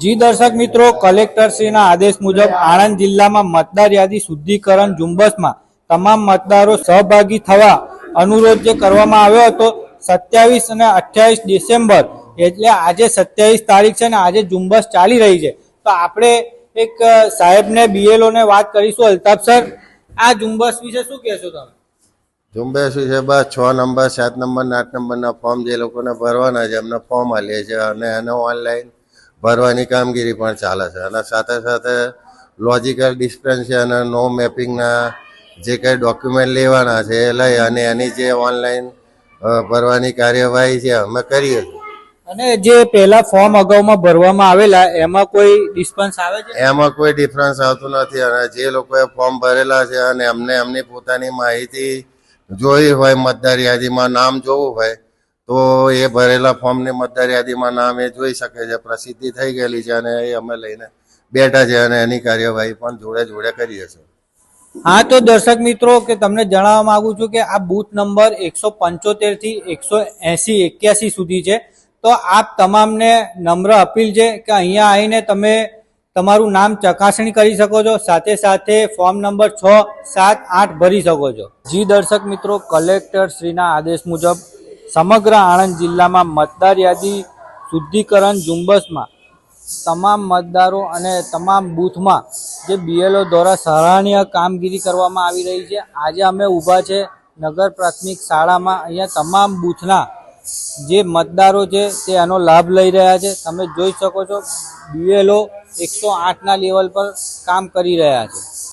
જી દર્શક મિત્રો, કલેક્ટરશ્રીના આદેશ મુજબ આણંદ જિલ્લામાં મતદાર યાદી શુદ્ધિકરણ ઝુંબશમાં તમામ મતદારો સહભાગી થવા અનુરોધ જે કરવામાં આવ્યો હતો સત્યાવીસ અને અઠ્યાવીસ ડિસેમ્બર, એટલે આજે સત્યાવીસ તારીખ છે ને આજે ઝુંબશ ચાલી રહી છે. તો આપણે એક સાહેબને, બીએલઓને વાત કરીશું. અલ્તાફ સર, આ ઝુંબશ વિશે શું કહેશો તમે? ઝુંબેશ વિશે બસ છ નંબર, સાત નંબર આઠ નંબરના ફોર્મ જે લોકોને ભરવાના છે એમને ફોર્મ આલીએ છે અને એને ઓનલાઈન ભરવાની કામગીરી પણ ચાલે છે. અને સાથે સાથે લોજિકલ ડિસ્ટન્સ અને નો મેપિંગના જે કંઈ ડોક્યુમેન્ટ લેવાના છે એ લઈ અને એની જે ઓનલાઈન ભરવાની કાર્યવાહી છે અમે કરીએ છીએ. અને જે પહેલા ફોર્મ અગાઉમાં ભરવામાં આવેલા એમાં કોઈ ડિસ્પન્સ આવે છે? એમાં કોઈ ડિફરન્સ આવતું નથી. અને જે લોકોએ ફોર્મ ભરેલા છે અને એમને એમની પોતાની માહિતી જોઈ હોય મતદાર યાદીમાં નામ જોવું હોય તો એ ભરેલા ફોર્મની મતદાર યાદીમાં નામ એ જોઈ શકે છે. પ્રસિદ્ધિ થઈ ગયેલી છે અને એ અમે લઈને બેઠા છે અને એની કાર્યવાહી પણ જોડે જોડે કરીએ છીએ. હા, તો દર્શક મિત્રો, કે તમને જણાવવા માંગુ છું કે આ બૂથ નંબર એકસો પંચોતેરથી એકસો એસી એક્યાસી સુધી છે. તો આપ તમામને નમ્ર અપીલ છે કે અહીંયા આવીને તમે તમારું નામ ચકાસણી કરી શકો છો, સાથે સાથે ફોર્મ નંબર છ, સાત, આઠ ભરી શકો છો. જી દર્શક મિત્રો કલેક્ટર શ્રીના આદેશ મુજબ સમગ્ર આણંદ જિલ્લામાં મતદાર યાદી શુદ્ધિકરણ ઝુંબશમાં તમામ મતદારો અને તમામ બૂથમાં જે બીએલઓ દ્વારા સરાહનીય કામગીરી કરવામાં આવી રહી છે. આજે અમે ઊભા છે નગર પ્રાથમિક શાળામાં. અહીંયા તમામ બૂથના જે મતદારો છે તે આનો લાભ લઈ રહ્યા છે. તમે જોઈ શકો છો બીએલઓ એકસો આઠના લેવલ પર કામ કરી રહ્યા છે.